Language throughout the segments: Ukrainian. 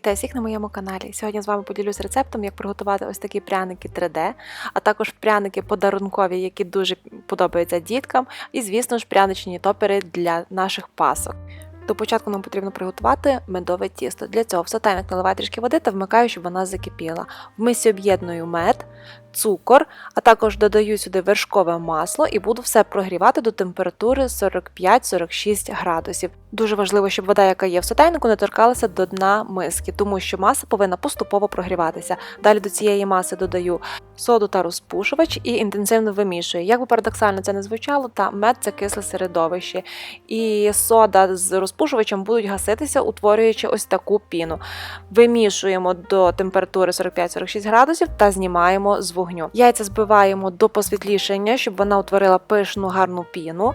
Та всіх на моєму каналі. Сьогодні з вами поділюсь рецептом, як приготувати ось такі пряники 3D, а також пряники подарункові, які дуже подобаються діткам, і, звісно ж, пряничні топери для наших пасок. До початку нам потрібно приготувати медове тісто. Для цього в сотейник наливаю трішки води та вмикаю, щоб вона закипіла. В мисі об'єдную мед, цукор, а також додаю сюди вершкове масло і буду все прогрівати до температури 45-46 градусів. Дуже важливо, щоб вода, яка є в сотейнику, не торкалася до дна миски, тому що маса повинна поступово прогріватися. Далі до цієї маси додаю соду та розпушувач і інтенсивно вимішую. Як би парадоксально це не звучало, та мед це кисле середовище. І сода з розпушувачем будуть гаситися, утворюючи ось таку піну. Вимішуємо до температури 45-46 градусів та знімаємо з вогню. Яйця збиваємо до посвітлішення, щоб вона утворила пишну гарну піну.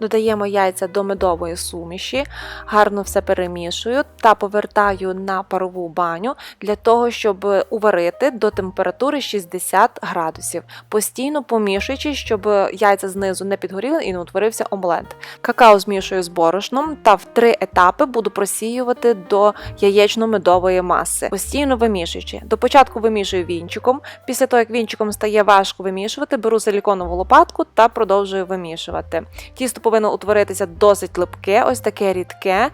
Додаємо яйця до медової суміші, гарно все перемішую та повертаю на парову баню для того, щоб уварити до температури 60 градусів, постійно помішуючи, щоб яйця знизу не підгоріли і не утворився омлет. Какао змішую з борошном та в три етапи буду просіювати до яєчно-медової маси, постійно вимішуючи. До початку вимішую вінчиком. Після того, як вінчиком стає важко вимішувати, беру силіконову лопатку та продовжую вимішувати. Тісто повинно утворитися досить липке, ось таке рідке.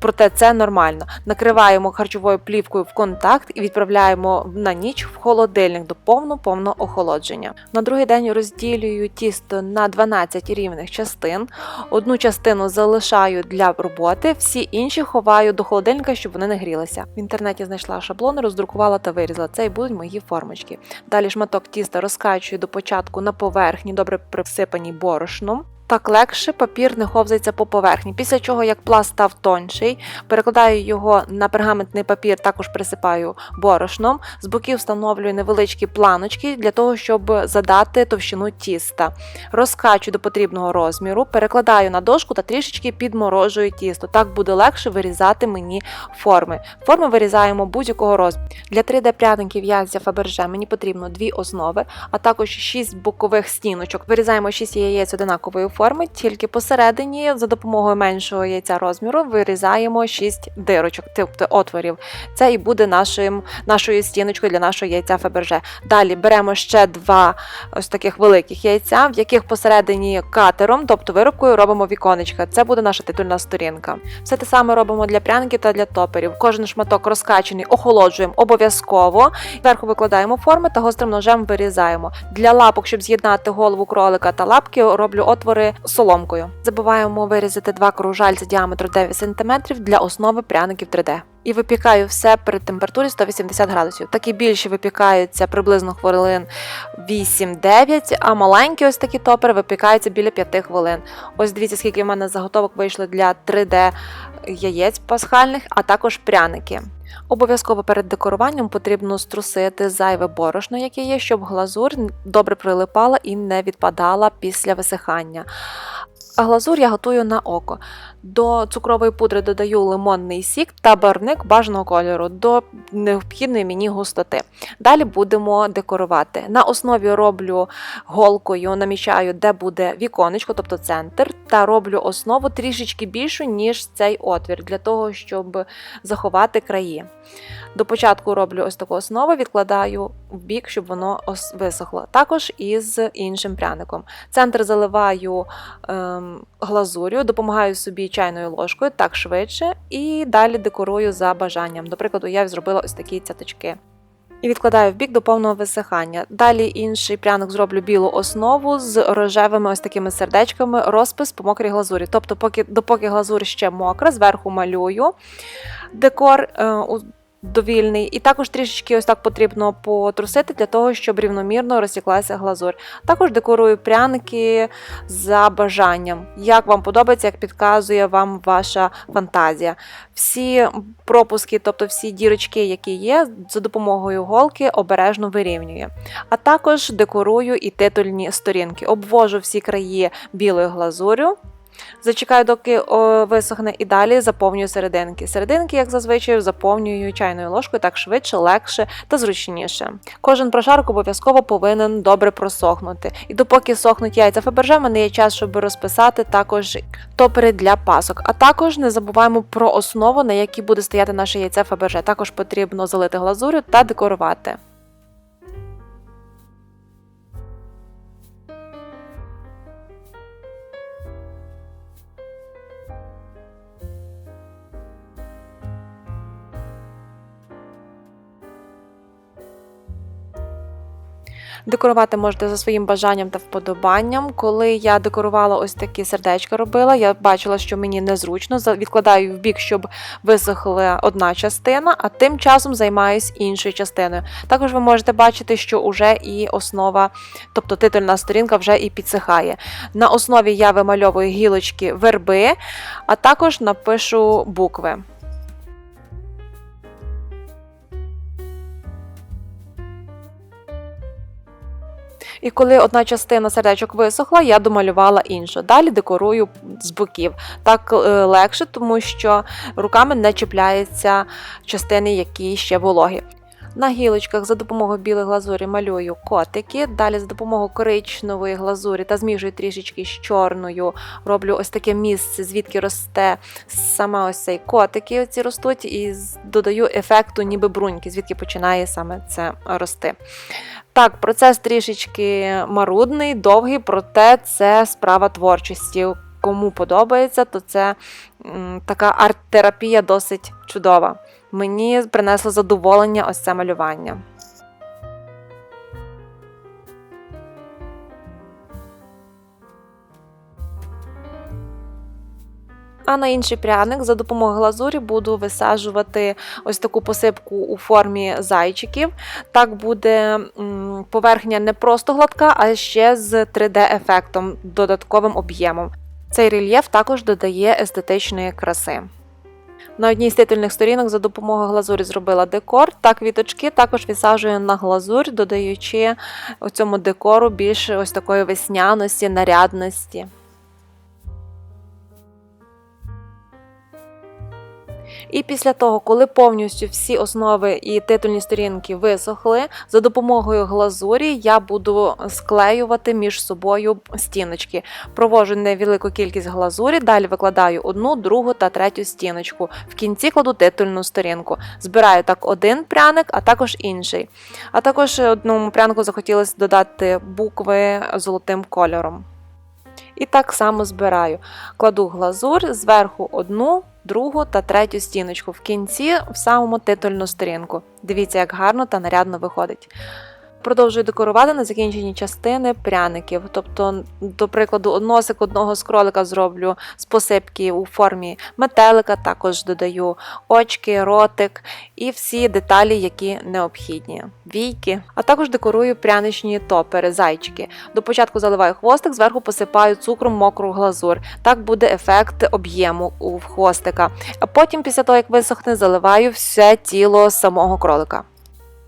Проте це нормально. Накриваємо харчовою плівкою в контакт і відправляємо на ніч в холодильник до повно-повного охолодження. На другий день розділюю тісто на 12 рівних частин. Одну частину залишаю для роботи, всі інші ховаю до холодильника, щоб вони не грілися. В інтернеті знайшла шаблони, роздрукувала та вирізала. Це і будуть мої формочки. Далі шматок тіста розкачую до початку на поверхні, добре присипані борошном. Так легше папір не ховзається по поверхні. Після чого, як пласт став тонший, перекладаю його на пергаментний папір, також присипаю борошном. З боків встановлюю невеличкі планочки для того, щоб задати товщину тіста. Розкачую до потрібного розміру, перекладаю на дошку та трішечки підморожую тісто. Так буде легше вирізати мені форми. Форми вирізаємо будь-якого розміру. Для 3D-пряників яйця Фаберже мені потрібно дві основи, а також 6 бокових стіночок. Вирізаємо 6 яєць одинакової форми, тільки посередині за допомогою меншого яйця розміру вирізаємо 6 дирочок, тобто отворів. Це і буде нашим, нашою стіночкою для нашого яйця Фаберже. Далі беремо ще два ось таких великих яйця, в яких посередині катером, тобто виробкою, робимо віконечка. Це буде наша титульна сторінка. Все те саме робимо для пряників та для топерів. Кожен шматок розкачений, охолоджуємо обов'язково. Зверху викладаємо форми та гострим ножем вирізаємо. Для лапок, щоб з'єднати голову кролика та лапки, роблю отвори соломкою. Забуваємо вирізати два кружальця діаметру 9 см для основи пряників 3D. І випікаю все при температурі 180 градусів. Такі більші випікаються приблизно хвилин 8-9, а маленькі ось такі топери випікаються біля 5 хвилин. Ось дивіться, скільки в мене заготовок вийшло для 3D яєць пасхальних, а також пряники. Обов'язково перед декоруванням потрібно струсити зайве борошно, яке є, щоб глазур добре прилипала і не відпадала після висихання. Глазур я готую на око. До цукрової пудри додаю лимонний сік та барвник бажаного кольору до необхідної мені густоти. Далі будемо декорувати. На основі роблю голкою, намічаю, де буде віконечко, тобто центр, та роблю основу трішечки більшу, ніж цей отвір, для того, щоб заховати краї. До початку роблю ось таку основу, відкладаю в бік, щоб воно висохло. Також із іншим пряником. Центр заливаю ем, глазур'ю, допомагаю собі чайною ложкою, так швидше, і далі декорую за бажанням. До прикладу, я зробила ось такі цяточки. І відкладаю в бік до повного висихання. Далі інший пряник зроблю білу основу з рожевими ось такими сердечками, розпис по мокрій глазурі. Тобто, поки, допоки глазур ще мокра, зверху малюю декор. Довільний, і також трішечки ось так потрібно потрусити для того, щоб рівномірно розсіклася глазурь. Також декорую пряники за бажанням. Як вам подобається, як підказує вам ваша фантазія. Всі пропуски, тобто всі дірочки, які є, за допомогою голки обережно вирівнюю. А також декорую і титульні сторінки. Обвожу всі краї білою глазурю. Зачекаю, доки висохне, і далі заповнюю серединки. Серединки, як зазвичай, заповнюю чайною ложкою так швидше, легше та зручніше. Кожен прошарок обов'язково повинен добре просохнути. І допоки сохнуть яйця Фаберже, в мене є час, щоб розписати також топери для пасок. А також не забуваємо про основу, на якій буде стояти наше яйце Фаберже. Також потрібно залити глазурю та декорувати. Декорувати можете за своїм бажанням та вподобанням. Коли я декорувала ось такі сердечка робила, я бачила, що мені незручно. Відкладаю в бік, щоб висохла одна частина, а тим часом займаюсь іншою частиною. Також ви можете бачити, що вже і основа, тобто титульна сторінка, вже і підсихає. На основі я вимальовую гілочки верби, а також напишу букви. І коли одна частина сердечок висохла, я домалювала іншу. Далі декорую з боків. Так е, легше, тому що руками не чіпляються частини, які ще вологі. На гілочках за допомогою білої глазурі малюю котики. Далі за допомогою коричневої глазурі та змішую трішечки з чорною. Роблю ось таке місце, звідки росте саме ось цей котики. Оці ростуть, і додаю ефекту, ніби бруньки, звідки починає саме це рости. Так, процес трішечки марудний, довгий, проте це справа творчості. Кому подобається, то це м, така арт-терапія досить чудова. Мені принесло задоволення ось це малювання. А на інший пряник за допомогою глазурі буду висаджувати ось таку посипку у формі зайчиків. Так буде поверхня не просто гладка, а ще з 3D-ефектом, додатковим об'ємом. Цей рельєф також додає естетичної краси. На одній з титульних сторінок за допомогою глазурі зробила декор. Та квіточки також відсаджую на глазурь, додаючи у цьому декору більше ось такої весняності, нарядності. І після того, коли повністю всі основи і титульні сторінки висохли, за допомогою глазурі я буду склеювати між собою стіночки. Провожу невелику кількість глазурі, далі викладаю одну, другу та третю стіночку. В кінці кладу титульну сторінку. Збираю так один пряник, а також інший. А також одному прянику захотілося додати букви золотим кольором. І так само збираю. Кладу глазур, зверху одну, другу та третю стіночку. В кінці в самому титульну сторінку. Дивіться, як гарно та нарядно виходить. Продовжую декорувати на закінченні частини пряників. Тобто, до прикладу, носик одного з кролика зроблю з посипки у формі метелика, також додаю очки, ротик і всі деталі, які необхідні. Війки, а також декорую пряничні топери, зайчики. До початку заливаю хвостик, зверху посипаю цукром мокру глазур. Так буде ефект об'єму у хвостика. А потім, після того, як висохне, заливаю все тіло самого кролика.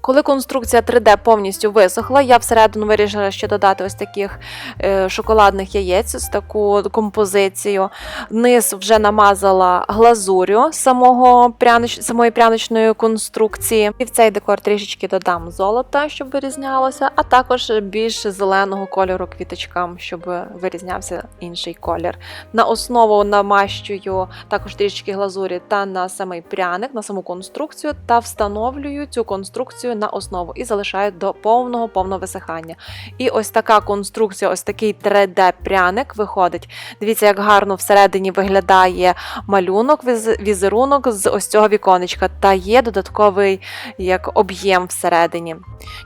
Коли конструкція 3D повністю висохла, я всередину вирішила ще додати ось таких е, шоколадних яєць, ось таку композицію. Низ вже намазала глазурю самого прянич... самої пряничної конструкції. І в цей декор трішечки додам золота, щоб вирізнялося, а також більш зеленого кольору квіточкам, щоб вирізнявся інший колір. На основу намащую також трішечки глазурі та на самий пряник, на саму конструкцію, та встановлюю цю конструкцію на основу і залишаю до повного повного висихання. І ось така конструкція, ось такий 3D-пряник виходить. Дивіться, як гарно всередині виглядає малюнок, візерунок з ось цього віконечка, та є додатковий як об'єм всередині.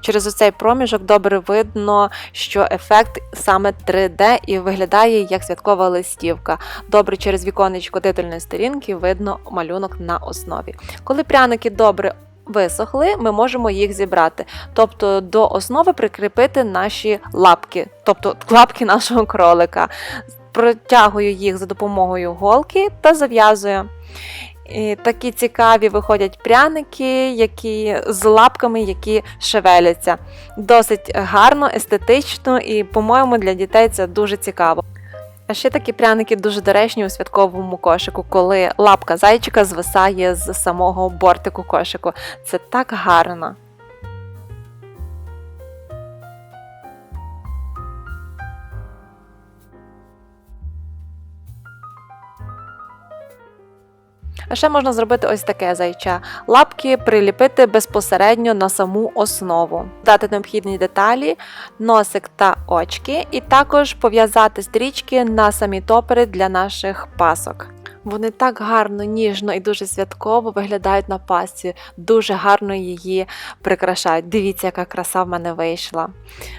Через оцей проміжок добре видно, що ефект саме 3D і виглядає як святкова листівка. Добре через віконечко титульної сторінки видно малюнок на основі. Коли пряники добре висохли, ми можемо їх зібрати. Тобто до основи прикріпити наші лапки, тобто лапки нашого кролика. Протягую їх за допомогою голки та зав'язую. І такі цікаві виходять пряники, які з лапками, які шевеляться. Досить гарно, естетично і, по-моєму, для дітей це дуже цікаво. А ще такі пряники дуже доречні у святковому кошику, коли лапка зайчика звисає з самого бортику кошику. Це так гарно. Ще можна зробити ось таке зайча. Лапки приліпити безпосередньо на саму основу, дати необхідні деталі, носик та очки, і також пов'язати стрічки на самі топери для наших пасок. Вони так гарно, ніжно і дуже святково виглядають на пасці, дуже гарно її прикрашають. Дивіться, яка краса в мене вийшла.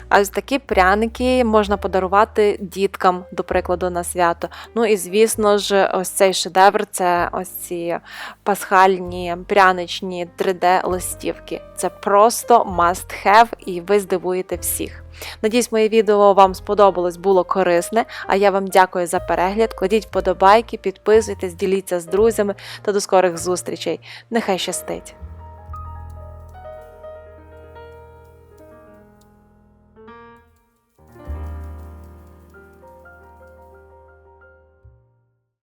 А ось такі пряники можна подарувати діткам, до прикладу, на свято. Ну і звісно ж, ось цей шедевр це ось ці пасхальні пряничні 3D-листівки. Це просто must have, і ви здивуєте всіх. Надіюсь, моє відео вам сподобалось, було корисне. А я вам дякую за перегляд. Кладіть вподобайки, підписуйтесь, діліться з друзями та до скорих зустрічей. Нехай щастить!